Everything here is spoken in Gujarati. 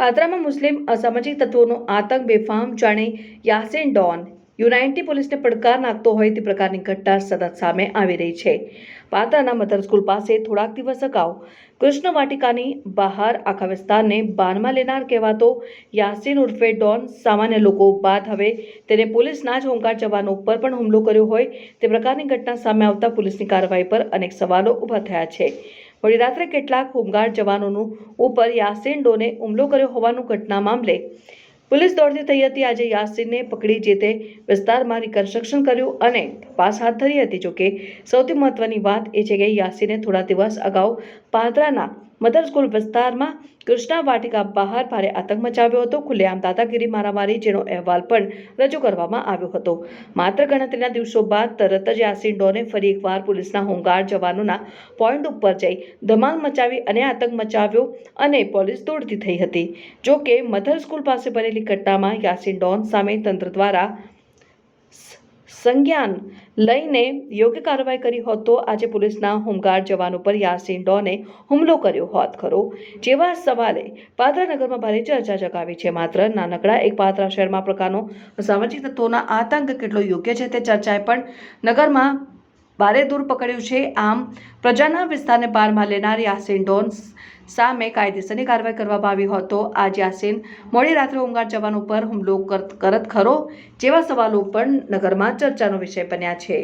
પાદરામાં મુસ્લિમ અસામાજિક તત્વોનો આતંક, બેફામ જાણે યાસીન ડોન યુનાઇટી પોલીસને પડકાર નાખતો હોય તે પ્રકારની ઘટના સતત સામે આવી રહી છે. પાદરાના મધર સ્કૂલ પાસે થોડાક દિવસ અગાઉ કૃષ્ણ વાટિકાની બહાર આખા વિસ્તારને બાનમાં લેનાર કહેવાતો યાસીન ઉર્ફે ડોન સામાન્ય લોકો બાદ હવે તેને પોલીસના જ હોમગાર્ડ જવાનો ઉપર પણ હુમલો કર્યો હોય તે પ્રકારની ઘટના સામે આવતા પોલીસની કાર્યવાહી પર અનેક સવાલો ઊભા થયા છે. મોડી રાત્રે કેટલાક હોમગાર્ડ જવાનોનું ઉપર યાસીન ડોને હુમલો કર્યો હોવાનું ઘટના મામલે પોલીસ દોડતી થઈ હતી. આજે યાસીનને પકડી જે તે વિસ્તારમાં રિકન્સ્ટ્રક્શન કર્યું અને તપાસ હાથ ધરી હતી. જોકે સૌથી મહત્વની વાત એ છે કે યાસીને થોડા દિવસ અગાઉ પાદરાના મધર સ્કૂલ વિસ્તારમાં કૃષ્ણા વાટિકા બહાર ભારે આતંક મચાવ્યો હતો. ખુલ્લેઆમ દાદાગીરી મારામારી જેનો અહેવાલ પણ રજૂ કરવામાં આવ્યો હતો. માત્ર ગણતરીના દિવસો બાદ તરત જ યાસીન ડોને ફરી એકવાર પોલીસના હોમગાર્ડ જવાનોના પોઈન્ટ ઉપર જઈ ધમાલ મચાવી અને આતંક મચાવ્યો અને પોલીસ દોડતી થઈ હતી. જો કે મધર સ્કૂલ પાસે બનેલી ઘટનામાં યાસીન ડોન સામે તંત્ર દ્વારા સંજ્ઞાન લઈને યોગ્ય કાર્યવાહી કરી હોત તો આજે પોલીસના હોમગાર્ડ જવાનો પર યાસીન ડોને હુમલો કર્યો હોત ખરો. જેવા સવાલે પાદરા નગરમાં ભારે ચર્ચા જગાવી છે. માત્ર નાનકડા એક પાદરા શહેરમાં પ્રકારનો સામાજિક તત્વોના આતંક કેટલો યોગ્ય છે તે ચર્ચાએ પણ નગરમાં ભારે દૂર પકડ્યું છે. આમ, પ્રજાના વિસ્તારને પારમાં લેનાર યાસીન ડોન સામે કાયદેસરની કાર્યવાહી કરવામાં આવી હતો. આજ યાસીન મોડી રાત્રે ઊંઘાર જવાનો ઉપર હુમલો કરત ખરો જેવા સવાલો પણ નગરમાં ચર્ચાનો વિષય બન્યા છે.